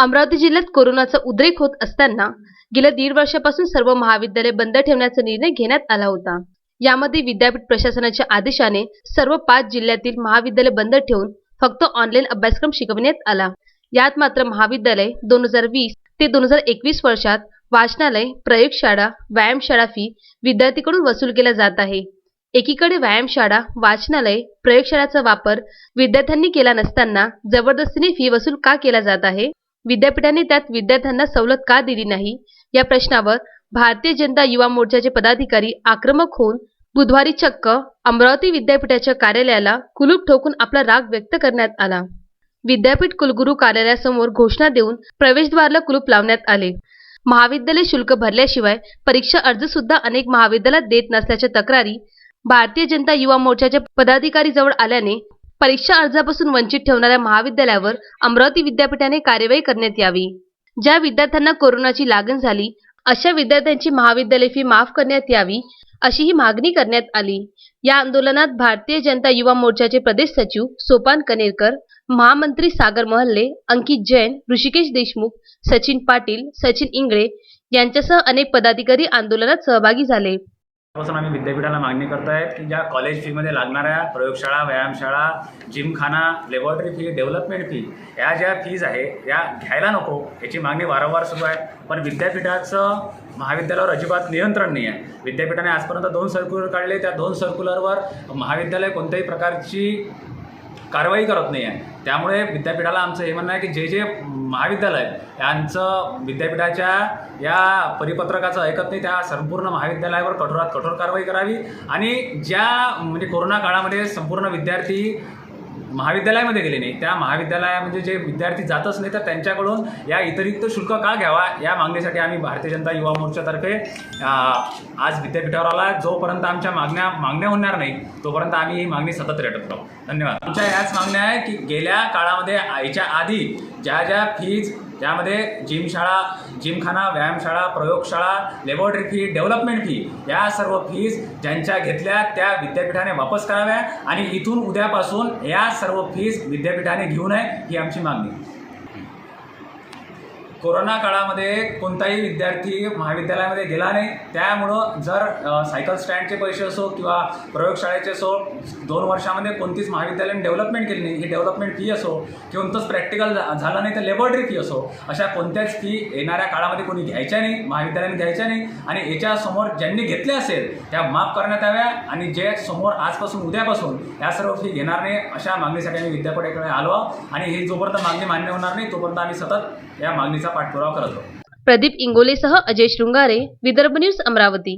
अमरावती जिल्ह्यात कोरोनाचा उद्रेक होत असताना गेल्या दीड वर्षापासून सर्व महाविद्यालय बंद ठेवण्याचा निर्णय घेण्यात आला होता. यामध्ये विद्यापीठ प्रशासनाच्या आदेशाने सर्व पाच जिल्ह्यातील महाविद्यालय बंद ठेवून फक्त ऑनलाईन अभ्यासक्रम शिकविण्यात आला. यात मात्र महाविद्यालय दोन हजार वीस ते दोन हजार एकवीस वर्षात वाचनालय प्रयोगशाळा व्यायामशाळा फी विद्यार्थीकडून वसूल केला जात आहे. एकीकडे व्यायामशाळा वाचनालय प्रयोगशाळाचा वापर विद्यार्थ्यांनी केला नसताना जबरदस्तीने फी वसूल का केला जात आहे? विद्यापीठाने त्यात विद्यार्थ्यांना सवलत का दिली नाही? या प्रश्नावर भारतीय जनता युवा मोर्चाचे पदाधिकारी आक्रमक होऊन बुधवारी चक्क अमरावती विद्यापीठाच्या कार्यालयाला कुलूप ठोकून आपला राग व्यक्त करण्यात आला. विद्यापीठ कुलगुरू कार्यालयासमोर घोषणा देऊन प्रवेशद्वारला कुलूप लावण्यात आले. महाविद्यालय शुल्क भरल्याशिवाय परीक्षा अर्ज सुद्धा अनेक महाविद्यालयात देत नसल्याच्या तक्रारी भारतीय जनता युवा मोर्चाच्या पदाधिकारी जवळ आल्याने परीक्षा अर्जापासून वंचित ठेवणाऱ्या महाविद्यालयावर अमरावती विद्यापीठाने कार्यवाही करण्यात यावी. ज्या विद्यार्थ्यांना कोरोनाची लागण झाली अशा विद्यार्थ्यांची महाविद्यालय फी माफ करण्यात यावी अशी ही मागणी करण्यात आली. या आंदोलनात भारतीय जनता युवा मोर्चाचे प्रदेश सचिव सोपान कनेरकर महामंत्री सागर महल्ले अंकित जैन ऋषिकेश देशमुख सचिन पाटील सचिन इंगळे यांच्यासह अनेक पदाधिकारी आंदोलनात सहभागी झाले. पासून आम्ही विद्यापीठाला मागणी करत आहे की ज्या कॉलेज फीमध्ये लागणाऱ्या प्रयोगशाळा व्यायामशाळा gymkhana laboratory fee development fee या ज्या फीज आहे या घ्यायला नको याची मागणी वारंवार सुरू आहे. पण विद्यापीठाचं महाविद्यालयावर अजिबात नियंत्रण नाही आहे. विद्यापीठाने आजपर्यंत दोन सर्क्युलर काढले. त्या दोन सर्क्युलरवर महाविद्यालय कोणत्याही प्रकारची कारवाई करत नाही आहे. त्यामुळे विद्यापीठाला आमचं हे म्हणणं आहे की जे जे महाविद्यालय यांचं विद्यापीठाच्या या परिपत्रकाचं ऐकत नाही त्या संपूर्ण महाविद्यालयावर कठोरात कठोर कारवाई करावी. आणि ज्या म्हणजे कोरोना काळामध्ये संपूर्ण विद्यार्थी महाविद्यालयामध्ये गेले नाही. त्या महाविद्यालयामध्ये जे विद्यार्थी जातच नाही तर त्यांच्याकडून या इतरिक्त शुल्क का घ्यावा या मागणीसाठी आम्ही भारतीय जनता युवा मोर्चातर्फे आज विद्यापीठावर आला जोपर्यंत आमच्या मागण्या मागण्या होणार नाही तोपर्यंत आम्ही ही मागणी सतत रेटत राहू. धन्यवाद. आमच्या याच मागण्या आहे की गेल्या काळामध्ये याच्या आधी ज्या ज्या फीज त्यामध्ये जिमशाळा जिमखाना व्यायामशाळा प्रयोगशाळा लॅबॉरेटरी फी डेव्हलपमेंट फी या सर्व फीज ज्यांच्या घेतल्या त्या विद्यापीठाने वापस कराव्या आणि इथून उद्यापासून या सर्व फीज विद्यापीठाने घेऊ नये ही आमची मागणी. कोरोना काळामध्ये कोणताही विद्यार्थी महाविद्यालयामध्ये गेला नाही. त्यामुळं जर सायकल स्टँडचे पैसे असो किंवा प्रयोगशाळेचे असो दोन वर्षामध्ये कोणतीच महाविद्यालयाने डेव्हलपमेंट केली नाही. ही डेव्हलपमेंट फी असो किंवा कोणतंच प्रॅक्टिकल झालं नाही तर लेबॉरेटरी फी असो अशा कोणत्याच फी येणाऱ्या काळामध्ये कोणी घ्यायच्या नाही महाविद्यालयाने घ्यायच्या नाही. आणि याच्यासमोर ज्यांनी घेतल्या असेल त्या माफ करण्यात याव्या आणि जे समोर आजपासून उद्यापासून या सर्व फी घेणार नाही अशा मागणीसाठी आम्ही विद्यापीठाकडे आलो आणि ही जोपर्यंत मागणी मान्य होणार नाही तोपर्यंत आम्ही सतत या मागणीचा पाठपुरावा करत प्रदीप इंगोलेसह अजय शृंगारे विदर्भ न्यूज अमरावती.